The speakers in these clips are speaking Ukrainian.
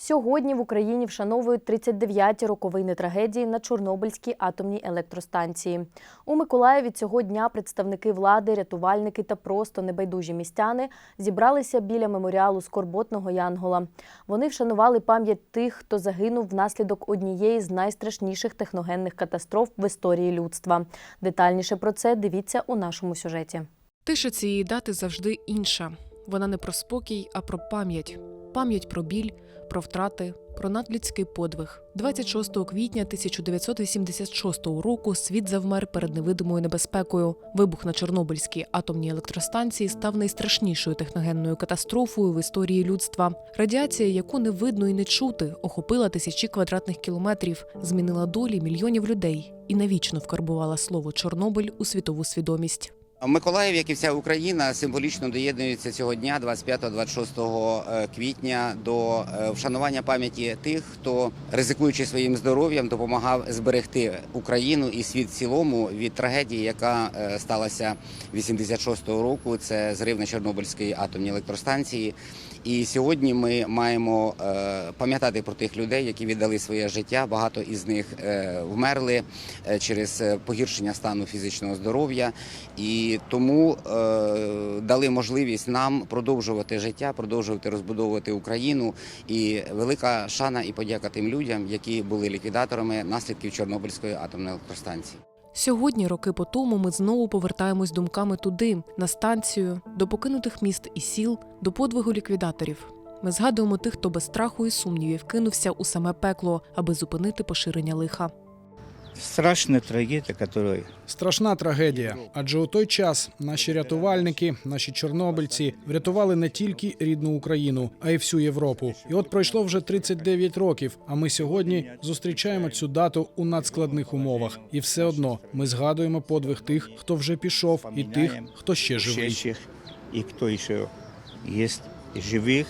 Сьогодні в Україні вшановують 39-ті роковини трагедії на Чорнобильській атомній електростанції. У Миколаєві цього дня представники влади, рятувальники та просто небайдужі містяни зібралися біля меморіалу скорботного Янгола. Вони вшанували пам'ять тих, хто загинув внаслідок однієї з найстрашніших техногенних катастроф в історії людства. Детальніше про це дивіться у нашому сюжеті. Тиша цієї дати завжди інша. Вона не про спокій, а про пам'ять. Пам'ять про біль, про втрати, про надлюдський подвиг. 26 квітня 1986 року світ завмер перед невидимою небезпекою. Вибух на Чорнобильській атомній електростанції став найстрашнішою техногенною катастрофою в історії людства. Радіація, яку не видно і не чути, охопила тисячі квадратних кілометрів, змінила долі мільйонів людей і навічно вкарбувала слово Чорнобиль у світову свідомість. Миколаїв, як і вся Україна, символічно доєднується цього дня, 25-26 квітня, до е, вшанування пам'яті тих, хто ризикуючи своїм здоров'ям, допомагав зберегти Україну і світ в цілому від трагедії, яка е, сталася 86-го року. Це зрив на Чорнобильській атомній електростанції. І сьогодні ми маємо е, пам'ятати про тих людей, які віддали своє життя. Багато із них е, вмерли е, через погіршення стану фізичного здоров'я, і тому дали можливість нам продовжувати життя, продовжувати розбудовувати Україну. І велика шана і подяка тим людям, які були ліквідаторами наслідків Чорнобильської атомної електростанції. Сьогодні, роки по тому, ми знову повертаємось думками туди, на станцію, до покинутих міст і сіл, до подвигу ліквідаторів. Ми згадуємо тих, хто без страху і сумнівів кинувся у саме пекло, аби зупинити поширення лиха. Страшная трагедия, которая Страшна трагедія, адже у той час наші рятувальники, наші чорнобильці врятували не тільки рідну Україну, а й всю Європу. І от пройшло вже 39 років. А ми сьогодні зустрічаємо цю дату у надскладних умовах. І все одно ми згадуємо подвиг тих, хто вже пішов, і тих, хто ще живий. и кто еще есть живых.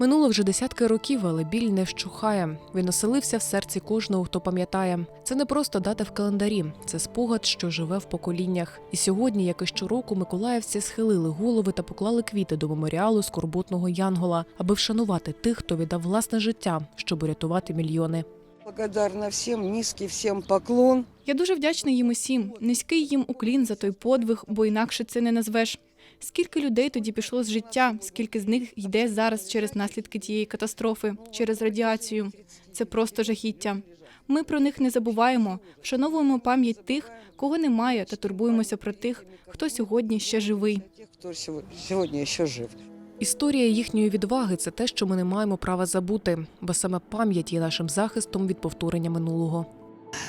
Минуло вже десятки років, але біль не вщухає. Він оселився в серці кожного, хто пам'ятає. Це не просто дата в календарі, це спогад, що живе в поколіннях. І сьогодні, як і щороку, миколаївці схилили голови та поклали квіти до меморіалу скорботного Янгола, аби вшанувати тих, хто віддав власне життя, щоб рятувати мільйони. Благодарна всім, низький всім поклон. Я дуже вдячна їм усім. Низький їм уклін за той подвиг, бо інакше це не назвеш. Скільки людей тоді пішло з життя, скільки з них йде зараз через наслідки тієї катастрофи, через радіацію. Це просто жахіття. Ми про них не забуваємо, вшановуємо пам'ять тих, кого немає, та турбуємося про тих, хто сьогодні ще живий. Хто сьогодні- сьогодні ще жив. Історія їхньої відваги це те, що ми не маємо права забути, бо саме пам'ять є нашим захистом від повторення минулого.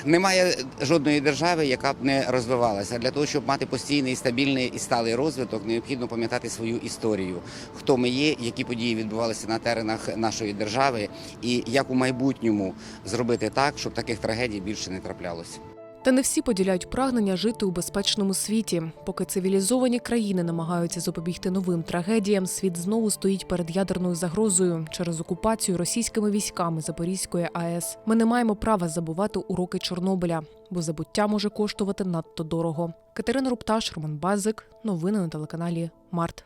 Немає жодної держави, яка б не розвивалася. Для того, щоб мати постійний, стабільний і сталий розвиток, необхідно пам'ятати свою історію, хто ми є, які події відбувалися на теренах нашої держави, і як у майбутньому зробити так, щоб таких трагедій більше не траплялося. Та не всі поділяють прагнення жити у безпечному світі. Поки цивілізовані країни намагаються запобігти новим трагедіям, світ знову стоїть перед ядерною загрозою через окупацію російськими військами Запорізької АЕС. Ми не маємо права забувати уроки Чорнобиля, бо забуття може коштувати надто дорого. Катерина Рупташ, Роман Базик. Новини на телеканалі Март.